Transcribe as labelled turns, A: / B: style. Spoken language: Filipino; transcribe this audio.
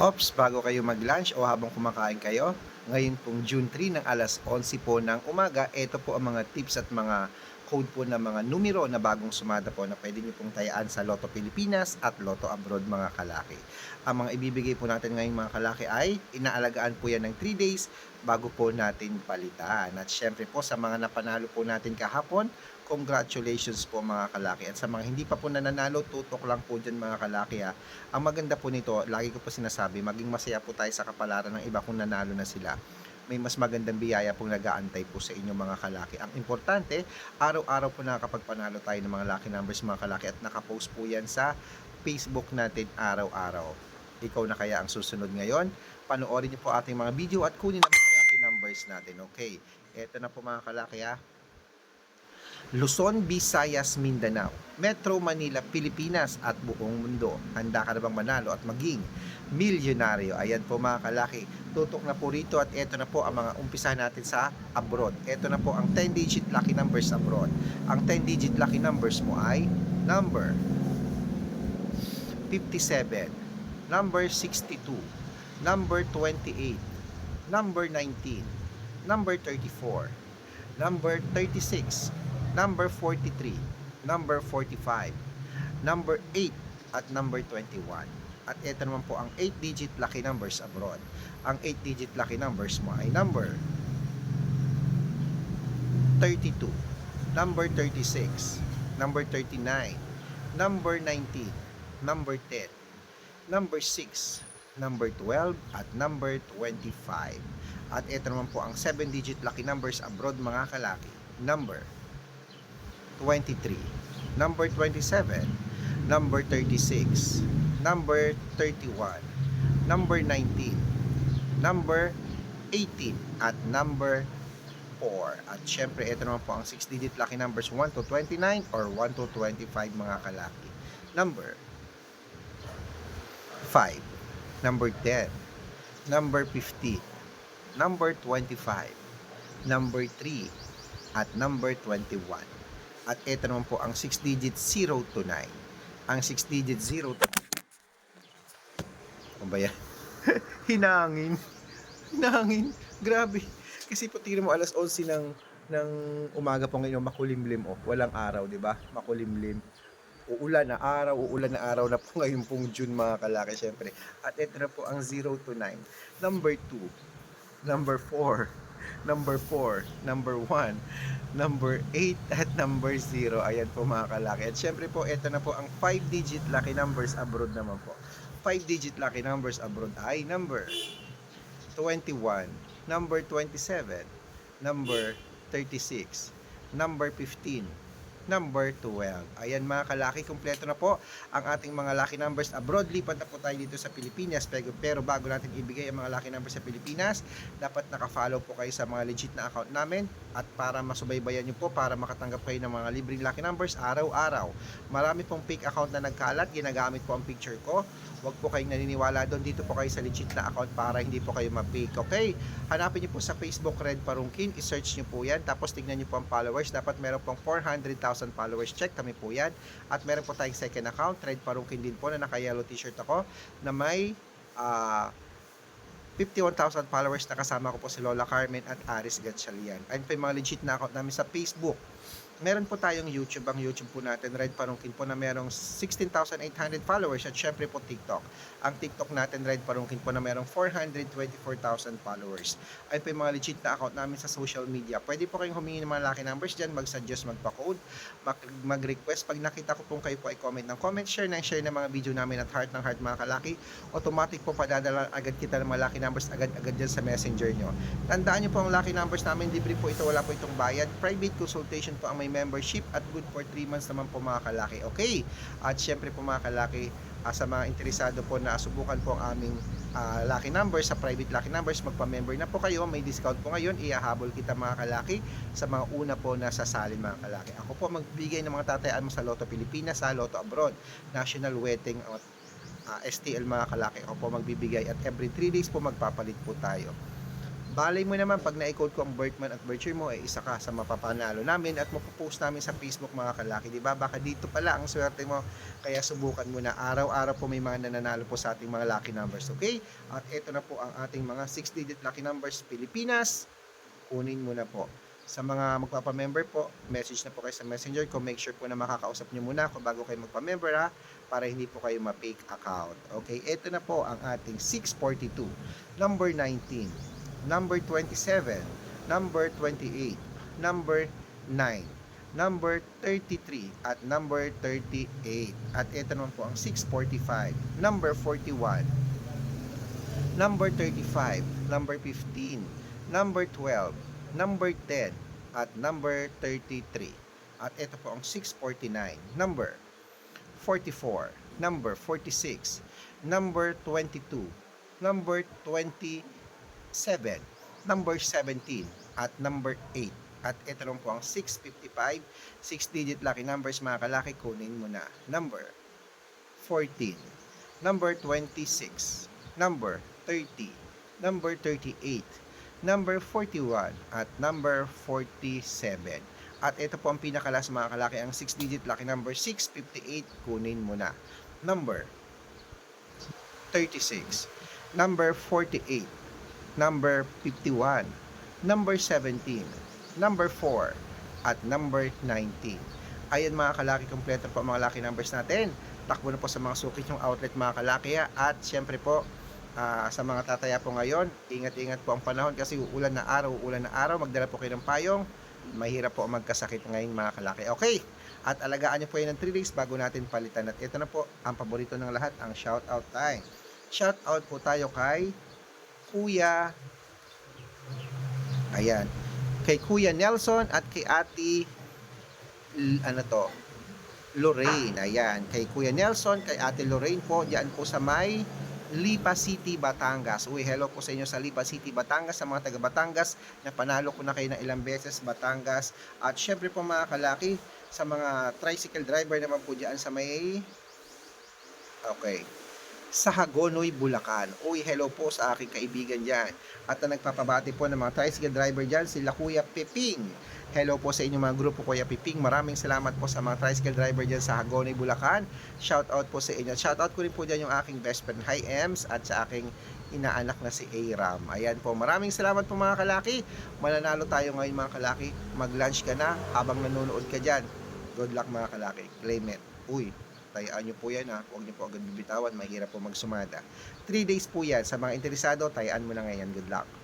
A: Ops, bago kayo mag-lunch o habang kumakain kayo, ngayon pong June 3 ng alas 11 po ng umaga, ito po ang mga tips at mga code po ng mga numero na bagong sumada po na pwede nyo pong tayaan sa Lotto Pilipinas at Lotto Abroad mga kalaki. Ang mga ibibigay po natin ngayon mga kalaki ay inaalagaan po yan ng 3 days bago po natin palitan. At syempre po sa mga napanalo po natin kahapon, congratulations po mga kalaki. At sa mga hindi pa po nananalo, tutok lang po dyan mga kalaki ha. Ang maganda po nito, lagi ko po sinasabi, maging masaya po tayo sa kapalaran ng iba kung nanalo na sila may mas magandang biyaya pong nag-aantay po sa inyong mga kalaki. Ang importante, araw-araw po nakakapagpanalo tayo ng mga lucky numbers mga kalaki at nakapost po yan sa Facebook natin araw-araw. Ikaw na kaya ang susunod ngayon. Panoorin niyo po ating mga video at kunin ang mga lucky numbers natin. Okay, eto na po mga kalaki ha. Luzon, Visayas, Mindanao, Metro Manila, Pilipinas at buong mundo. Handa ka na bang manalo at maging milyonaryo? Ayan po mga kalaki. Tutok na po rito at eto na po ang mga umpisa natin sa abroad. Eto na po ang 10-digit lucky numbers abroad. Ang 10-digit lucky numbers mo ay number 57, number 62, number 28, number 19, number 34, number 36, number 43, number 45, number 8, at number 21. At ito naman po ang 8-digit lucky numbers abroad. Ang 8-digit lucky numbers mo ay number 32, number 36, number 39, number 19, number 10, number 6, number 12, at number 25. At ito naman po ang 7-digit lucky numbers abroad mga kalaki. Number 23, number 27, number 36, number 31, number 19, number 18, at number 4. At syempre, ito naman po ang 6-digit lucky numbers 1 to 29 or 1 to 25 mga kalaki. Number 5, number 10, number 15, number 25, number 3, at number 21. At ito naman po ang 6 digit 0 to 9. Ang 6 digit 0 to Ano ba yan? Hinangin. Hinangin. Grabe. Kasi po tingnan mo alas 11 ng ng umaga po ngayon makulimlim oh. Walang araw, 'di ba? Makulimlim. Uulan na araw, uulan na araw na po ngayon pong June mga kalaki syempre. At ito na po ang 0 to 9. Number 2, number 4, number 4, number 1, number 8 at number 0. Ayan po mga kalaki. At syempre po, ito na po ang 5-digit lucky numbers abroad naman po. 5-digit lucky numbers abroad ay number 21, number 27, number 36, number 15, number 12. Ayan mga kalaki, kumpleto na po ang ating mga lucky numbers abroad. Lipat na po tayo dito sa Pilipinas. Pero, pero bago natin ibigay ang mga lucky numbers sa Pilipinas, dapat naka-follow po kayo sa mga legit na account namin at para masubaybayan nyo po, para makatanggap kayo ng mga libreng lucky numbers araw-araw. Marami pong fake account na nagkalat, ginagamit po ang picture ko. Huwag po kayong naniniwala doon. Dito po kayo sa legit na account para hindi po kayo ma-fake. Okay? Hanapin nyo po sa Facebook Red Parungkin. I-search nyo po yan. Tapos tignan nyo po ang followers. Dapat meron pong 400,000 followers. Check kami po yan. At meron po tayong second account. Red Parungkin din po na naka-yellow t-shirt ako na may ah 51,000 followers na kasama ko po si Lola Carmen at Aris Gatchalian. Ayun po yung mga legit na account namin sa Facebook. Meron po tayong YouTube. Ang YouTube po natin, Red Parungkin po na merong 16,800 followers at syempre po TikTok. Ang TikTok natin, Red Parungkin po na merong 424,000 followers. Ayun po yung mga legit na account namin sa social media. Pwede po kayong humingi ng mga lucky numbers dyan, mag-suggest, magpa-code, mag- mag-request. Pag nakita ko pong kayo po ay comment ng comment, share ng share ng mga video namin at heart ng heart mga kalaki, automatic po padadala agad kita ng mga lucky numbers agad-agad dyan sa messenger nyo. Tandaan nyo po ang lucky numbers namin, libre po ito, wala po itong bayad. Private consultation po ang may membership at good for 3 months naman po mga kalaki. Okay? At syempre po mga kalaki, ah, sa mga interesado po na subukan po ang aming ah, lucky numbers sa private lucky numbers, magpa-member na po kayo, may discount po ngayon, iahabol kita mga kalaki sa mga una po na sasali mga kalaki. Ako po magbigay ng mga tatayaan mo sa Lotto Pilipinas, sa Lotto Abroad, National Wedding at ah, STL mga kalaki. Ako po magbibigay at every 3 days po magpapalit po tayo. Balay mo naman pag na-code ko ang birthman at birthday mo, eh, isa ka sa mapapanalo namin at mapopost namin sa Facebook mga kalaki. Di ba? Baka dito pala ang swerte mo. Kaya subukan mo na. Araw-araw po may mga nananalo po sa ating mga lucky numbers. Okay? At ito na po ang ating mga 6-digit lucky numbers Pilipinas. Kunin mo na po. Sa mga magpapamember po, message na po kayo sa messenger ko. Make sure po na makakausap nyo muna ako bago kayo magpamember ha para hindi po kayo ma-fake account. Okay, ito na po ang ating 642, number 19, number 27, number 28, number 9, number 33, at number 38. At ito naman po ang 645, number 41, number 35, number 15, number 12, number 10, at number 33. At ito po ang 649, number 44, number 46, number 22, number 27, number 17, at number 8. At ito lang po ang 655, 6-digit lucky numbers mga kalaki, kunin mo na. Number 14, number 26, number 30, number 38, number 41, at number 47. At ito po ang pinakalas mga kalaki, ang 6-digit lucky number 658, kunin mo na. Number 36, number 48, number 51, number 17, number 4, at number 19. Ayan mga kalaki, kompleto po ang mga lucky numbers natin. Takbo na po sa mga sukit yung outlet mga kalaki. At syempre po, ah, sa mga tataya po ngayon, ingat-ingat po ang panahon kasi uulan na araw, uulan na araw, magdala po kayo ng payong. Mahirap po magkasakit ngayon mga kalaki. Okay, at alagaan nyo po yan ng 3 days bago natin palitan. At ito na po, ang paborito ng lahat, ang shout out time. Shout out po tayo kay Kuya Ayan. Kay Kuya Nelson at kay Ate ano to? Lorraine. Ayan. Kay Kuya Nelson, kay Ate Lorraine po, diyan po sa may Lipa City, Batangas. Uy, hello po sa inyo sa Lipa City, Batangas, sa mga taga Batangas. Napanalo ko na kayo ng ilang beses, Batangas. At syempre po mga kalaki, sa mga tricycle driver naman po diyan sa may Okay. Sa Hagonoy, Bulacan. Uy, hello po sa aking kaibigan dyan. At ang nagpapabati po ng mga tricycle driver dyan, sila Kuya Piping. Hello po sa inyong mga grupo Kuya Piping. Maraming salamat po sa mga tricycle driver dyan sa Hagonoy, Bulacan. Shout out po sa inyo. Shout out ko rin po dyan yung aking best friend, Hi Ems, at sa aking inaanak na si Aram. Ayan po, maraming salamat po mga kalaki. Mananalo tayo ngayon mga kalaki. Mag-lunch ka na habang nanonood ka dyan. Good luck mga kalaki. Claim it. Uy, tayaan nyo po yan ha. Huwag nyo po agad bibitawan. Mahirap po magsumada. 3 days po yan. Sa mga interesado, tayaan mo na ngayon. Good luck.